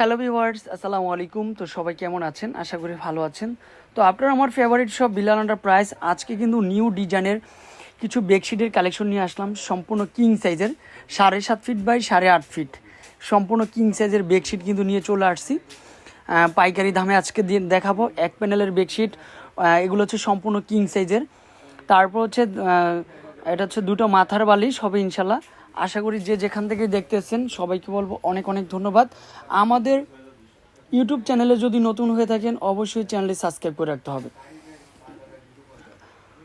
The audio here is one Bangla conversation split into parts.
হ্যালো ভিওয়ার্স আসসালামু আলাইকুম তো সবাই কেমন আছেন? আশা করি ভালো আছেন। তো আপনার আমার ফেভারিট সব বিলাল প্রাইস আজকে কিন্তু নিউ ডিজাইনের কিছু বেডশিটের কালেকশন নিয়ে আসলাম। সম্পূর্ণ কিং সাইজের সাড়ে সাত ফিট বাই সাড়ে আট ফিট সম্পূর্ণ কিং সাইজের বেডশিট কিন্তু নিয়ে চলে আসছি। পাইকারি দামে আজকে দিয়ে দেখাবো। এক প্যানেলের বেডশিট এগুলো হচ্ছে সম্পূর্ণ কিং সাইজের তারপর হচ্ছে এটা হচ্ছে দুটো মাথার বালিশ। হবে ইনশাল্লাহ। আশা করি যে যেখান থেকে দেখতেছেন, সবাইকে বলব অনেক অনেক ধন্যবাদ। আমাদের ইউটিউব চ্যানেলে যদি নতুন হয়ে থাকেন, অবশ্যই চ্যানেলটি সাবস্ক্রাইব করে রাখতে হবে।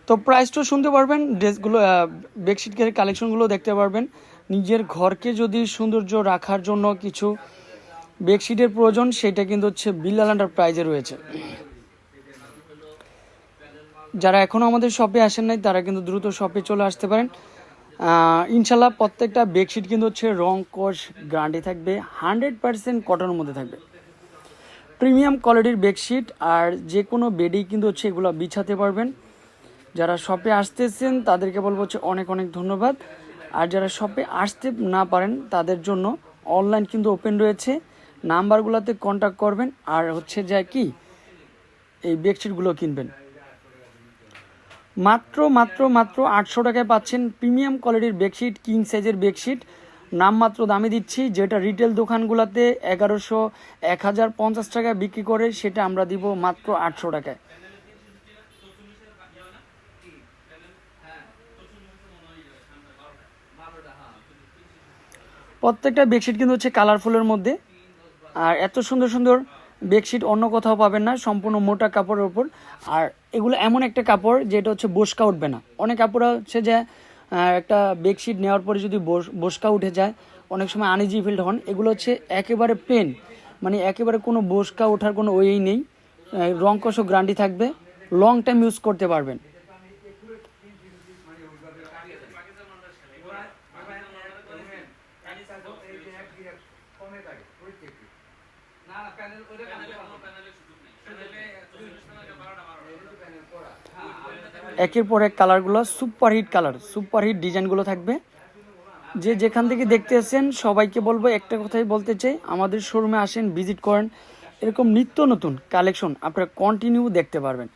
তো প্রাইসটাও শুনতে পারবেন ড্রেসগুলো বেডশিটের কালেকশনগুলো দেখতে পারবেন। নিজের ঘরকে যদি সৌন্দর্য রাখার জন্য কিছু বেডশিটের প্রয়োজন, সেটা কিন্তু হচ্ছে বিল্লাল আন্ডার প্রাইজে রয়েছে। যারা এখনও আমাদের শপে আসেন নাই, তারা কিন্তু দ্রুত শপে চলে আসতে পারেন। ইনশাল্লাহ প্রত্যেকটা বেডশিট কিন্তু হচ্ছে রং কোষ গ্যারান্টি থাকবে হান্ড্রেড পার্সেন্ট কটনের মধ্যে থাকবে। প্রিমিয়াম কোয়ালিটির বেডশিট আর যে কোনো বেডেই কিন্তু হচ্ছে এগুলো বিছাতে পারবেন। যারা শপে আসতেছেন, তাদেরকে বলব হচ্ছে অনেক অনেক ধন্যবাদ। আর যারা শপে আসতে না পারেন, তাদের জন্য অনলাইন কিন্তু ওপেন রয়েছে। নাম্বারগুলোতে কন্ট্যাক্ট করবেন। আর হচ্ছে যা কি, এই বেডশিটগুলো কিনবেন। মাত্র মাত্র মাত্র আটশো টাকায় পাচ্ছেন প্রিমিয়াম কোয়ালিটির বেডশিট কিং সাইজের বেডশিট। নামমাত্র দামে দিচ্ছি, যেটা রিটেল দোকানগুলোতে এগারোশো এক হাজার পঞ্চাশ টাকায় বিক্রি করে, সেটা আমরা দিব মাত্র আটশো টাকায়। প্রত্যেকটা বেডশিট কিন্তু হচ্ছে কালারফুলের মধ্যে। আর এত সুন্দর সুন্দর বেডশিট অন্য কোথাও পাবেন না, সম্পূর্ণ মোটা কাপড়ের ওপর আর এগুলো এমন একটা কাপড় যেটা হচ্ছে বসকা উঠবে না। অনেক কাপড় হচ্ছে যে একটা বেডশিট নেওয়ার পরে যদি বস- বসকা উঠে যায়, অনেক সময় আনইজি ফিল্ড হন, এগুলো হচ্ছে একেবারে প্লেন মানে একেবারে কোনো বসকা ওঠার কোনো ওয়েই নেই। রং কষও গ্রান্টি থাকবে। লং টাইম ইউজ করতে পারবেন। একের পর এক কালারগুলো super hit colour super hit ডিজাইনগুলো থাকবে। যে যেখান থেকে দেখতে আসেন সবাইকে বলব একটা কথাই বলতে চাই আমাদের শোরুমে আসেন ভিজিট করেন। এরকম নিত্য নতুন কালেকশন আপনারা কন্টিনিউ দেখতে পারবেন।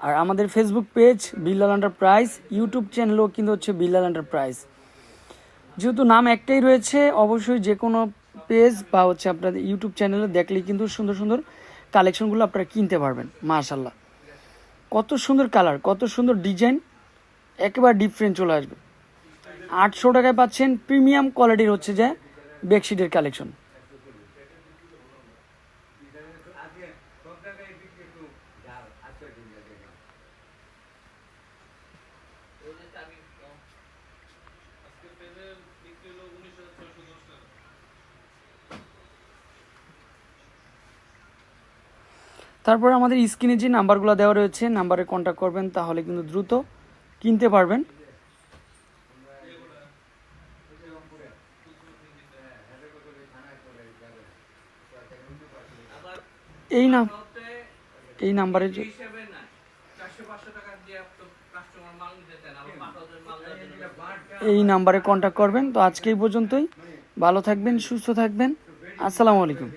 আর আমাদের Facebook page Billal under price YouTube চ্যানেলও কিন্তু হচ্ছে বিল্লাল আন্ডার প্রাইস যেহেতু নাম একটাই রয়েছে অবশ্যই যে কোনো পেজ বা হচ্ছে আপনাদের ইউটিউব চ্যানেলে দেখলেই কিন্তু সুন্দর সুন্দর কালেকশনগুলো আপনারা কিনতে পারবেন মাশাল্লাহ কত সুন্দর কালার, কত সুন্দর ডিজাইন, একেবারে ডিফারেন্ট চলে আসবে। আটশো টাকায় পাচ্ছেন প্রিমিয়াম কোয়ালিটির হচ্ছে যে বেডশিটের কালেকশন। তারপর আমাদের স্ক্রিনে যে নাম্বারগুলো দেওয়া রয়েছে, নাম্বারে কন্ট্যাক্ট করবেন, তাহলে কিন্তু দ্রুত কিনতে পারবেন। এই না এই নাম্বারে এই নাম্বারে কন্ট্যাক্ট করবেন। তো আজকে এই পর্যন্তই। ভালো থাকবেন, সুস্থ থাকবেন। আসসালামু আলাইকুম।